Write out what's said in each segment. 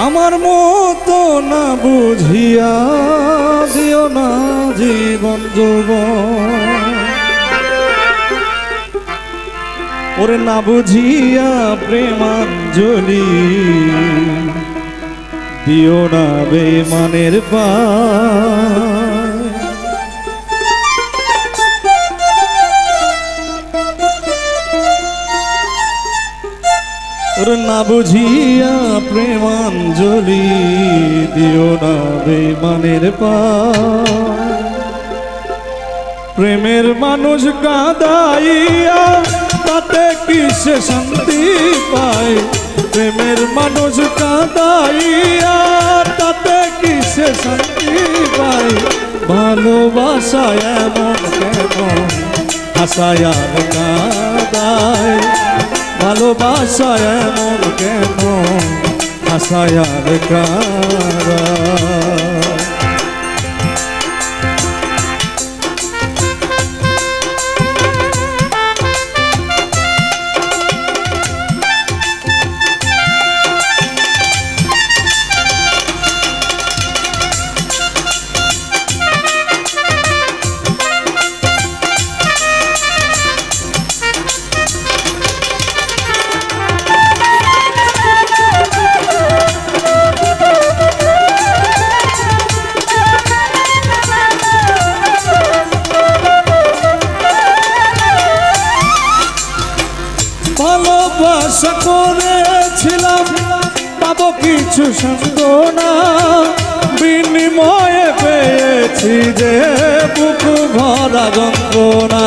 আমার মতো না বুঝিয়া দিও না জীবন যুব ওরে না বুঝিয়া প্রেমাঞ্জলি দিও না বেমানের পা ওরে না বুঝিয়া প্রেমাঞ্জলি দিও না বেমানের পা প্রেমের মানুষ কাদাইয়া তাতে কিসে শান্তি পায়? প্রেমের মানুষ কাদাইয়া তাতে কিসে শান্তি পায়? ভালোবাসা এমন কেন হাসায়ার কাদায়। ভালোবাসা এমন কেন? হাসায়ার কাদায় ভালোবাসা করেছিলাম, পাবো কিছু সান্ত্বনা বিনিময়ে পেয়েছি যে বুক ভরা যন্ত্রণা।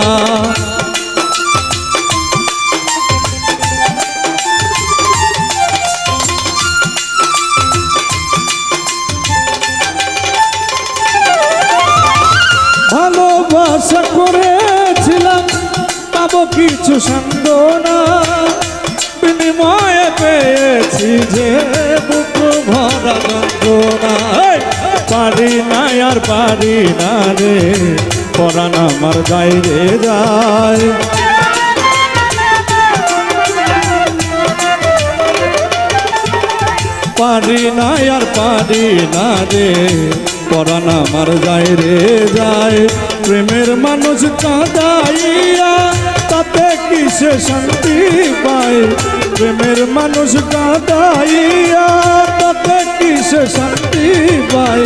ভালোবাসা করেছিলাম, পাবো কিছু সান্ত্বনা বিনিময়ে পেয়েছি যে বুক ভরা যন্ত্রণা। পারি না আর পারি না রে, পরাণ আমার বাইরে যায়। পারি না আর পারি না রে, পরাণ আমার যায় রে যায়। প্রেমের মানুষ কাঁদাইয়া তাতে কিসে শান্তি পায় প্রেমের মানুষ কাঁদাইয়া তাতে কিসে শান্তি পায়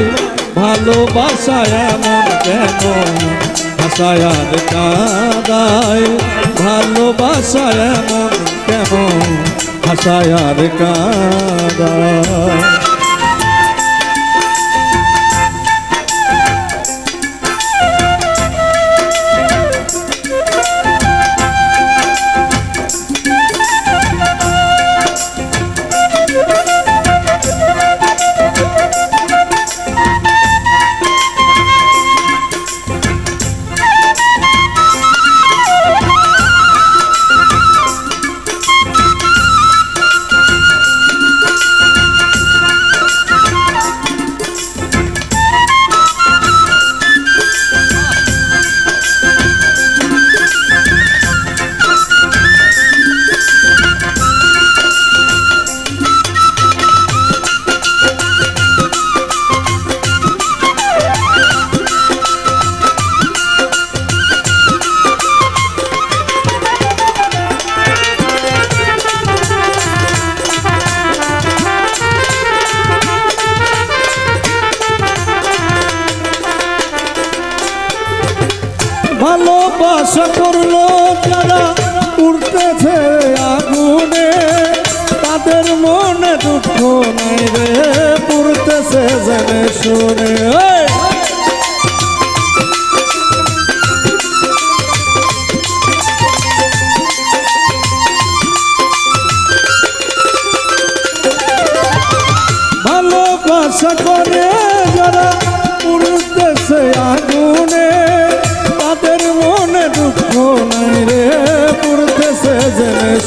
ভালোবাসা এমন কেন হাসায়ার কাদায় ভালোবাসা এমন কেমন হাসায়ার কাদায় করল যারা উঠতেছে আগুনে তাদের মনে দুঃখ নাই রে পুরতেছে জানে শুনে।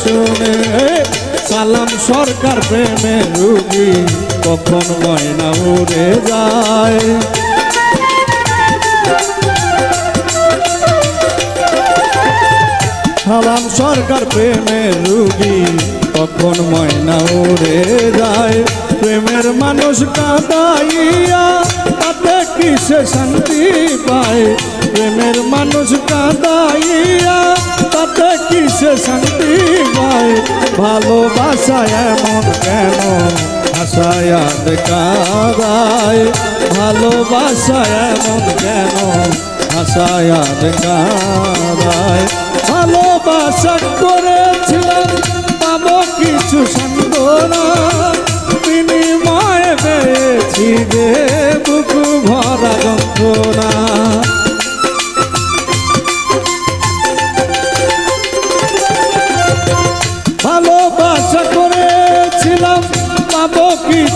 শুনে, সালাম সরকার প্রেমে রুগী, কখন ময়না উড়ে যায়? সালাম সরকার প্রেমের রুগী, কখন ময়না উড়ে যায়? প্রেমের মানুষ কাঁদাইয়া, তাতে কিসে শান্তি পায়? প্রেমের মানুষ কাঁদাইয়া, তাতে কিসে শান্তি পায়? ভালোবাসা এমন কেন? হাসায় কাদায় ভালোবাসায় এমন কেন? হাসায় কাদায় ভালোবাসা করেছিলাম পাবো কিছু সন্দনা বিনিময়ে পেয়েছি বুকু ভরা যন্ত্রণা।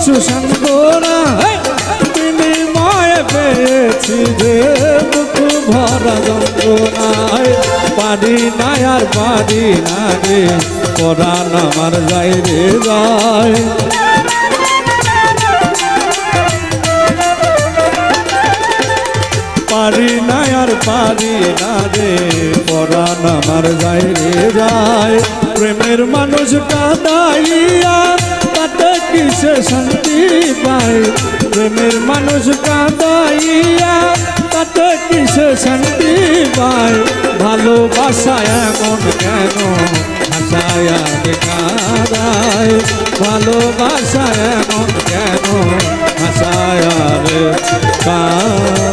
কিছু সন্দনা বিনিময়ে পেয়েছি যে বুকু ভরা যন্ত্রণায়। পারি না আর পারি না রে পরাণ আমার যাই রে যায়। পারি না আর পারি না রে পরাণ আমার যাই রে যায়। প্রেমের মানুষ কাদাইয়া তাতে কিসে শান্তি পাই প্রেমের মানুষ কাঁদাইয়া তাতে কিসে শান্তি পায়? ভালোবাসা এমন কেন? হাসায়া কাঁদায়। ভালোবাসা এমন কেন? হাসায়া কাঁদ